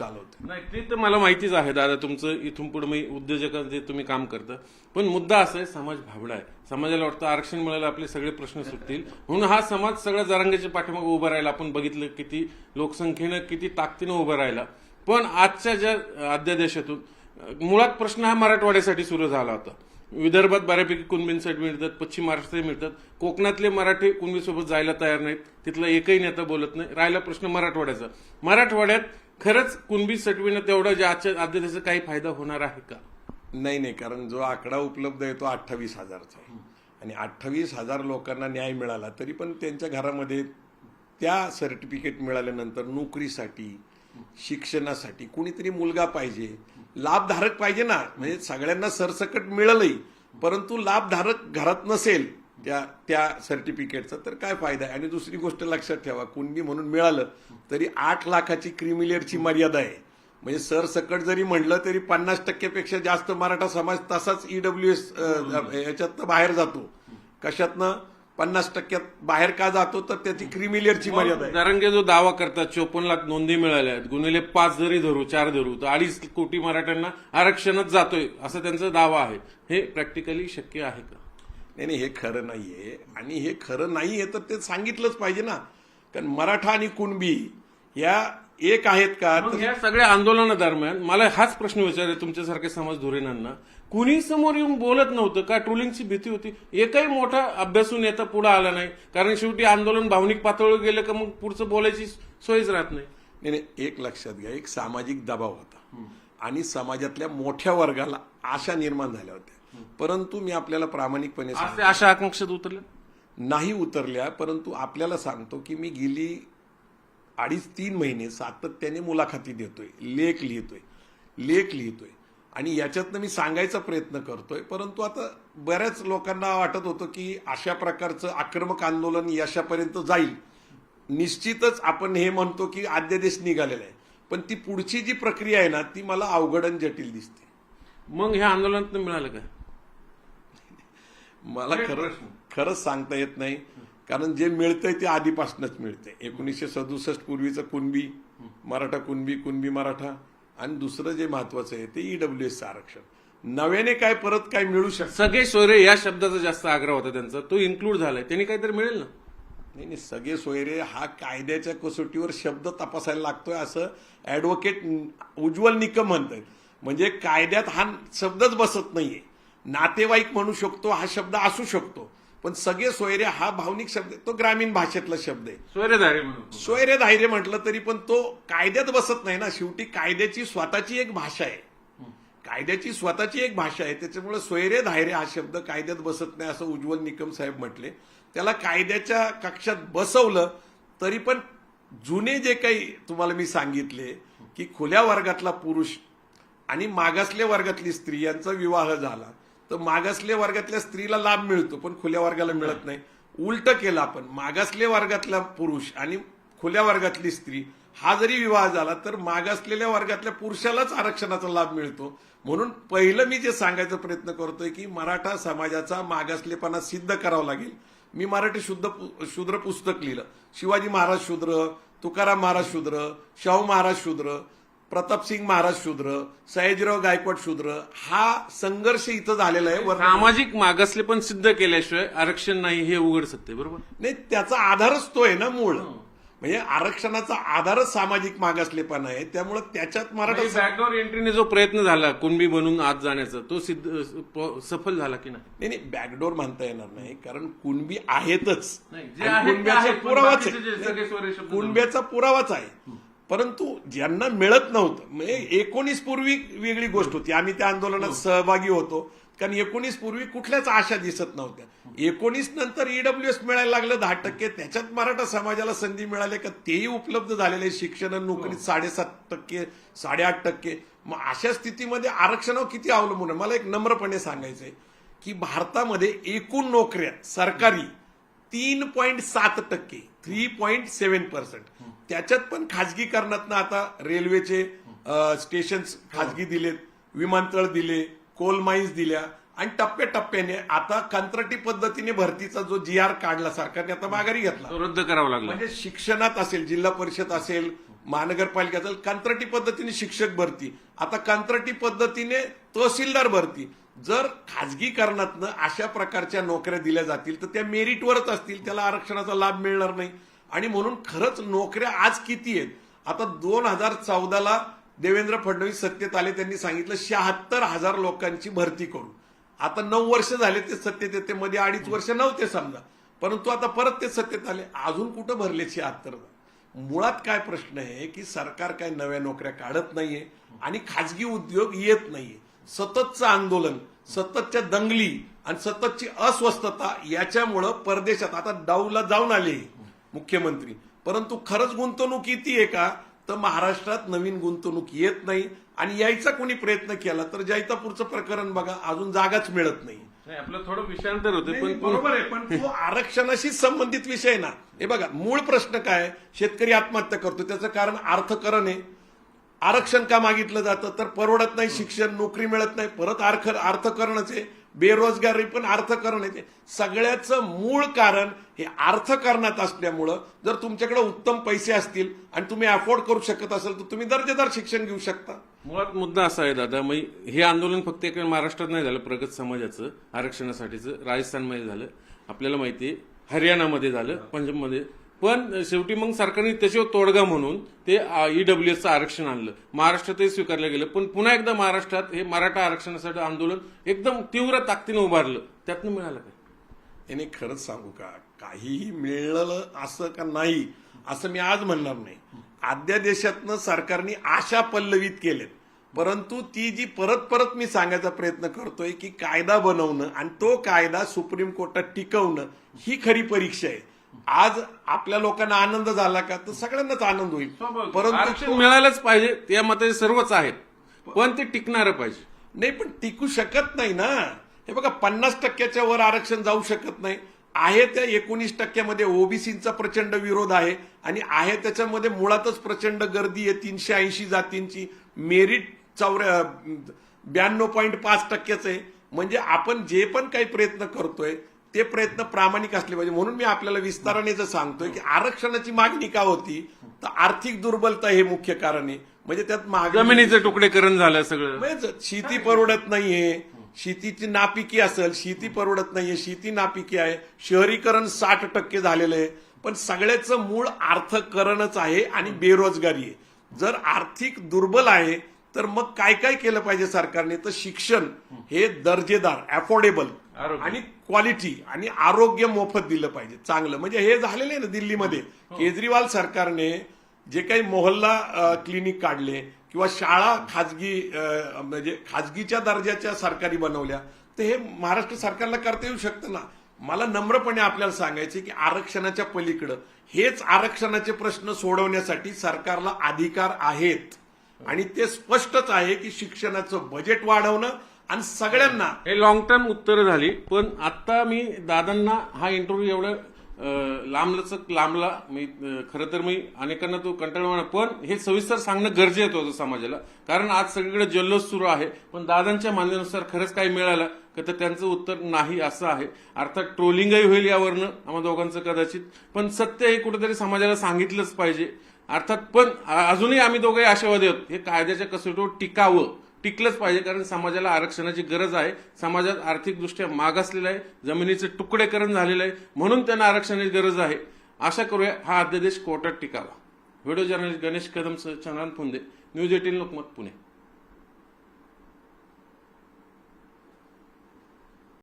चालवते नाही ते तर मला माहितीच आहे दादा. तुमचं इथून पुढे मी उद्योजकांचे तुम्ही काम करता. पण मुद्दा असा आहे समाज भाबडा आहे. समाजाला वाटतं आरक्षण मिळालं आपले सगळे प्रश्न सुटतील. म्हणून हा समाज सगळ्या जरांगेच्या पाठीमागे उभा राहिला. आपण बघितलं किती लोकसंख्येनं किती ताकदीनं उभा राहिला. पण आजच्या ज्या अध्यादेशातून मुळात प्रश्न हा मराठवाड्यासाठी सुरू झाला होता. विदर्भात बऱ्यापैकी कुणबींसाठी मिळतात. पश्चिम महाराष्ट्रही मिळतात. कोकणातले मराठी कुणबीसोबत जायला तयार नाहीत. तिथला एकही नेता बोलत नाही. राहिला प्रश्न मराठवाड्याचा. मराठवाड्यात खरंच कुणबी सटविणं तेवढं जे आजच्या अध्यादेशाचा काही फायदा होणार आहे का? नाही नाही कारण जो आकडा उपलब्ध आहे तो अठ्ठावीस हजारचा आहे. आणि अठ्ठावीस हजार लोकांना न्याय मिळाला तरी पण त्यांच्या घरामध्ये त्या सर्टिफिकेट मिळाल्यानंतर नोकरीसाठी शिक्षणासाठी कुणीतरी मुलगा पाहिजे. लाभधारक पाहिजे ना. म्हणजे सगळ्यांना सरसकट मिळालंही परंतु लाभधारक घरात नसेल. त्या त्या सर्टिफिकेटचा तर काय फायदा आहे? आणि दुसरी गोष्ट लक्षात ठेवा कुणबी म्हणून मिळालं तरी आठ लाखाची क्रिमिलियरची मर्यादा आहे. म्हणजे सरसकट जरी म्हणलं तरी पन्नास टक्क्यापेक्षा जास्त मराठा समाज तसाच ईडब्ल्यू एस याच्यातनं बाहेर जातो. कशातनं? पन्नास टक्क्यात बाहेर का जातो? तर त्याची क्रिमिलियरची मर्यादा आहे. जरांगे जो दावा करतात चोपन्न लाख नोंदी मिळाल्या आहेत गुन्हेले पाच जरी धरू चार धरू तर अडीच कोटी मराठ्यांना आरक्षणच जातोय असा त्यांचा दावा आहे. हे प्रॅक्टिकली शक्य आहे का? नाही नाही हे खरं नाहीये. आणि हे खरं नाहीये तर ते सांगितलंच पाहिजे ना. कारण मराठा आणि कुणबी या एक आहेत का? या सगळ्या आंदोलनादरम्यान मला हाच प्रश्न विचारायचा तुमच्यासारख्या समाज धोरणांना. कुणी समोर येऊन बोलत नव्हतं का? ट्रोलिंगची भीती होती. एकही मोठा अभ्यासू नेता पुढे आला नाही. कारण शेवटी आंदोलन भावनिक पातळीवर गेलं का मग पुढचं बोलायची सोयच राहत नाही. नाही नाही एक लक्षात घ्या. एक सामाजिक दबाव होता. आणि समाजातल्या मोठ्या वर्गाला आशा निर्माण झाल्या होत्या. परंतु मी आपल्याला प्रामाणिकपणे सांगतो. अशा आकांक्षेत उतरले? नाही उतरल्या परंतु आपल्याला सांगतो की मी गेली अडीच तीन महिने सातत्याने मुलाखती देतोय लेख लिहितोय लेख लिहितोय. आणि याच्यातनं मी सांगायचा प्रयत्न करतोय परंतु आता बऱ्याच लोकांना वाटत होतं की अशा प्रकारचं आक्रमक आंदोलन यशापर्यंत जाईल. निश्चितच आपण हे म्हणतो की अध्यादेश निघालेला आहे. पण ती पुढची जी प्रक्रिया आहे ना ती मला अवघड आणि जटिल दिसते. मग ह्या आंदोलनात मिळालं का? मला खरं खरंच सांगता येत नाही. कारण जे मिळतंय ते आधीपासूनच मिळते एकोणीसशे सदुसष्ट पूर्वीचं कुणबी मराठा कुणबी कुणबी मराठा आणि दुसरं जे महत्वाचं आहे ते ईडब्ल्यू एस आरक्षण. नव्याने काय परत काय मिळू शकतं सगळे सोयरे या शब्दाचा जास्त आग्रह होता त्यांचा. तो इन्क्लूड झालाय. त्यांनी काहीतरी मिळेल ना? नाही नाही सगळे सोयरे हा कायद्याच्या कसोटीवर शब्द तपासायला लागतोय असं ऍडव्होकेट उज्ज्वल निकम म्हणतात म्हणजे कायद्यात हा शब्दच बसत नाहीये. नातेवाईक म्हणू शकतो हा शब्द असू शकतो. पण सगळे सोयरे हा भावनिक शब्द आहे. तो ग्रामीण भाषेतला शब्द आहे. सोयरेधारी म्हणून. सोयरे धायरे म्हटलं तरी पण तो कायद्यात बसत नाही ना. शेवटी कायद्याची स्वतःची एक भाषा आहे. कायद्याची स्वतःची एक भाषा आहे. त्याच्यामुळे सोयरे धायरे हा शब्द कायद्यात बसत नाही असं उज्ज्वल निकम साहेब म्हटले. त्याला कायद्याच्या कक्षात बसवलं तरी पण जुने जे काही तुम्हाला मी सांगितले की खुल्या वर्गातला पुरुष आणि मागासल्या वर्गातली स्त्री यांचा विवाह झाला. तर मागासल्या वर्गातल्या स्त्रीला लाभ मिळतो पण खुल्या वर्गाला मिळत नाही. उलट केलं आपण मागासल्या वर्गातला पुरुष आणि खुल्या वर्गातली स्त्री हा जरी विवाह झाला तर मागासलेल्या वर्गातल्या पुरुषालाच आरक्षणाचा लाभ मिळतो. म्हणून पहिलं मी जे सांगायचा प्रयत्न करतोय की मराठा समाजाचा मागासलेपणा सिद्ध करावा लागेल. मी मराठी शुद्ध शूद्र पुस्तक लिहिलं. शिवाजी महाराज शूद्र तुकाराम महाराज शूद्र शाहू महाराज शूद्र प्रतापसिंग महाराज शूद्र सयाजीराव गायकवाड शूद्र हा संघर्ष इथं झालेला आहे. सामाजिक मागासले पण सिद्ध केल्याशिवाय आरक्षण नाही हे उघड सत्य बरोबर? नाही त्याचा आधारच तो आहे ना मूळ. म्हणजे आरक्षणाचा आधारच सामाजिक मागासलेपणा आहे त्यामुळे त्याच्यात मराठा बॅकडोर एंट्रीने जो प्रयत्न झाला कुणबी बनून आत जाण्याचा तो सिद्ध प- सफल झाला की नाही? नाही नाही बॅकडोर म्हणता येणार नाही कारण कुणबी आहेतच. नाही, जे आणि आहेत ते कुणब्याचा आहेत, पण पुरावाच बाकीचे जे सगळे स्वरे आहे शब्द कुणब्याचा पुरावाच आहे. परंतु ज्यांना मिळत नव्हतं म्हणजे एकोणीस पूर्वी वेगळी गोष्ट होती. आम्ही त्या आंदोलनात सहभागी होतो. कारण एकोणीस पूर्वी कुठल्याच आशा दिसत नव्हत्या. एकोणीस नंतर ईडब्ल्यू एस मिळायला लागलं दहा टक्के. त्याच्यात मराठा समाजाला संधी मिळाली का तेही उपलब्ध झालेले. शिक्षण आणि नोकरीत साडेसात टक्के साडेआठ टक्के. मग अशा स्थितीमध्ये आरक्षणावर किती अवलंबून आहे? मला एक नम्रपणे सांगायचंय की भारतामध्ये एकूण नोकऱ्या सरकारी तीन पॉईंट सात टक्के थ्री पॉईंट सेव्हन पर्सेंट त्याच्यात पण खाजगीकरणातनं आता रेल्वेचे स्टेशन खाजगी दिलेत विमानतळ दिले कोल माईन्स दिल्या आणि टप्प्याटप्प्याने आता कंत्राटी पद्धतीने भरतीचा जो जी आर काढला सरकारने आता माघारी घेतला. रद्द करावा लागला. म्हणजे शिक्षणात असेल जिल्हा परिषद असेल महानगरपालिका असेल कंत्राटी पद्धतीने शिक्षक भरती. आता कंत्राटी पद्धतीने तहसीलदार भरती. जर खाजगीकरणातनं अशा प्रकारच्या नोकऱ्या दिल्या जातील तर त्या मेरिटवरच असतील त्याला आरक्षणाचा लाभ मिळणार नाही. आणि म्हणून खरंच नोकऱ्या आज किती आहेत? आता दोन हजार चौदाला देवेंद्र फडणवीस सत्तेत आले त्यांनी सांगितलं शहात्तर हजार लोकांची भरती करू आता नऊ वर्ष झाले ते सत्तेत येते मध्ये अडीच वर्ष नव्हते समजा. परंतु आता परत ते सत्तेत आले. अजून कुठं भरले शहात्तर मुळात काय प्रश्न आहे की सरकार काय नव्या नोकऱ्या काढत नाहीये आणि खाजगी उद्योग येत नाहीये. सततचं आंदोलन सततच्या दंगली आणि सततची अस्वस्थता याच्यामुळं परदेशात आता डाऊला जाऊन आले मुख्यमंत्री. परंतु खरंच गुंतवणूक किती आहे का? तर महाराष्ट्रात नवीन गुंतवणूक येत नाही आणि यायचा कोणी प्रयत्न केला तर जैतापूरचं प्रकरण बघा अजून जागाच मिळत नाही. नाही, आपलं थोडं विषयांतर होते पण बरोबर आहे पण तो आरक्षणाशी संबंधित विषय आहे ना. हे बघा मूळ प्रश्न काय? शेतकरी आत्महत्या करतो त्याचं कारण अर्थकरण आहे. आरक्षण का मागितलं जातं? तर परवडत नाही शिक्षण नोकरी मिळत नाही परत अर्थ अर्थकरणच आहे. बेरोजगारी पण अर्थकरण आहे. सगळ्याचं मूळ कारण हे अर्थकारणात असल्यामुळं जर तुमच्याकडे उत्तम पैसे असतील आणि तुम्ही अफोर्ड करू शकत असाल तर तुम्ही दर्जेदार शिक्षण घेऊ शकता. मुळात मुद्दा असा आहे दादा मग हे आंदोलन फक्त एक महाराष्ट्रात नाही झालं प्रगत समाजाचं आरक्षणासाठीचं राजस्थानमध्ये झालं. आपल्याला माहिती आहे हरियाणामध्ये झालं पंजाबमध्ये. पण शेवटी मग सरकारने त्याच्यावर तोडगा म्हणून ते ईडब्ल्यूएसचं आरक्षण आणलं. महाराष्ट्रातही स्वीकारलं गेलं पण पुन्हा एकदा महाराष्ट्रात हे मराठा आरक्षणासाठी आंदोलन एकदम तीव्र ताकदीनं उभारलं. त्यातनं मिळालं काय? याने खरंच सांगू का? काहीही मिळलं असं का नाही असं मी आज म्हणणार नाही. अध्यादेशातनं सरकारने आशा पल्लवित केलेत. परंतु ती जी परत परत मी सांगायचा प्रयत्न करतोय की कायदा बनवणं आणि तो कायदा सुप्रीम कोर्टात टिकवणं ही खरी परीक्षा आहे. आज आपल्या लोकांना आनंद झाला का तर सगळ्यांनाच आनंद होईल. आरक्षण परंतु मिळालंच पाहिजे त्या मते सर्वच आहेत. पण ते टिकणारं पाहिजे. नाही पण टिकू शकत नाही ना. हे बघा पन्नास टक्क्याच्या वर आरक्षण जाऊ शकत नाही. आहे त्या एकोणीस टक्क्यामध्ये ओबीसीचा प्रचंड विरोध आहे आणि आहे त्याच्यामध्ये मुळातच प्रचंड गर्दी आहे. तीनशे ऐंशी जातींची. मेरिट चौऱ्या ब्याण्णव पॉईंट पाच टक्क्याचं आहे. म्हणजे आपण जे पण काही प्रयत्न करतोय ते प्रयत्न प्रामाणिक असले पाहिजे. म्हणून मी आपल्याला विस्ताराने जर सांगतोय की आरक्षणाची मागणी का होती तर आर्थिक दुर्बलता हे मुख्य कारण आहे. म्हणजे त्यात मागणी जमिनीचं तुकडेकरण झालं सगळं. म्हणजे शेती परवडत नाहीये. शेतीची नापिकी असेल शेती परवडत नाहीये शेती नापिकी आहे शहरीकरण साठ टक्के झालेलं आहे पण सगळ्याचं मूळ अर्थकरणच आहे आणि बेरोजगारी आहे. जर आर्थिक दुर्बल आहे तर मग काय काय केलं पाहिजे सरकारने? तर शिक्षण हे दर्जेदार अफोर्डेबल. आणि क्वालिटी आणि आरोग्य मोफत दिलं पाहिजे. चांगलं. म्हणजे हे झालेलं आहे ना दिल्लीमध्ये. केजरीवाल सरकारने जे काही मोहल्ला क्लिनिक काढले किंवा शाळा खाजगी म्हणजे खाजगीच्या दर्जाच्या सरकारी बनवल्या तर हे महाराष्ट्र सरकारला करता येऊ शकतं ना? मला नम्रपणे आपल्याला सांगायचे की आरक्षणाच्या पलीकडं हेच आरक्षणाचे प्रश्न सोडवण्यासाठी सरकारला अधिकार आहेत. आणि ते स्पष्टच आहे की शिक्षणाचं बजेट वाढवणं आणि सगळ्यांना हे लॉंग टर्म उत्तरं झाली पण आता मी दादांना हा इंटरव्ह्यू एवढं लांबलचक लांबला. मी खरं तर मी अनेकांना तो कंटाळवाणा पण हे सविस्तर सांगणं गरजेचं होतं समाजाला कारण आज सगळीकडे जल्लोष सुरू आहे पण दादांच्या मान्यनुसार खरंच काही मिळालं का तर त्यांचं उत्तर नाही असं आहे. अर्थात ट्रोलिंगही होईल यावरनं आम्हा दोघांचं कदाचित. पण सत्य हे कुठेतरी समाजाला सांगितलंच पाहिजे. अर्थात पण अजूनही आम्ही दोघंही आशावादी आहोत. हे कायद्याच्या कसोटीवर टिकावं. टिकलंच पाहिजे कारण समाजाला आरक्षणाची गरज आहे. समाजात आर्थिकदृष्ट्या मागासलेलं आहे जमिनीचं तुकडेकरण झालेलं आहे म्हणून त्यांना आरक्षणाची गरज आहे. आशा करूया हा अध्यादेश कोर्टात टिकावा. व्हिडिओ जर्नलिस्ट गणेश कदम चंद्रान फुंदे न्यूज एटीन लोकमत पुणे.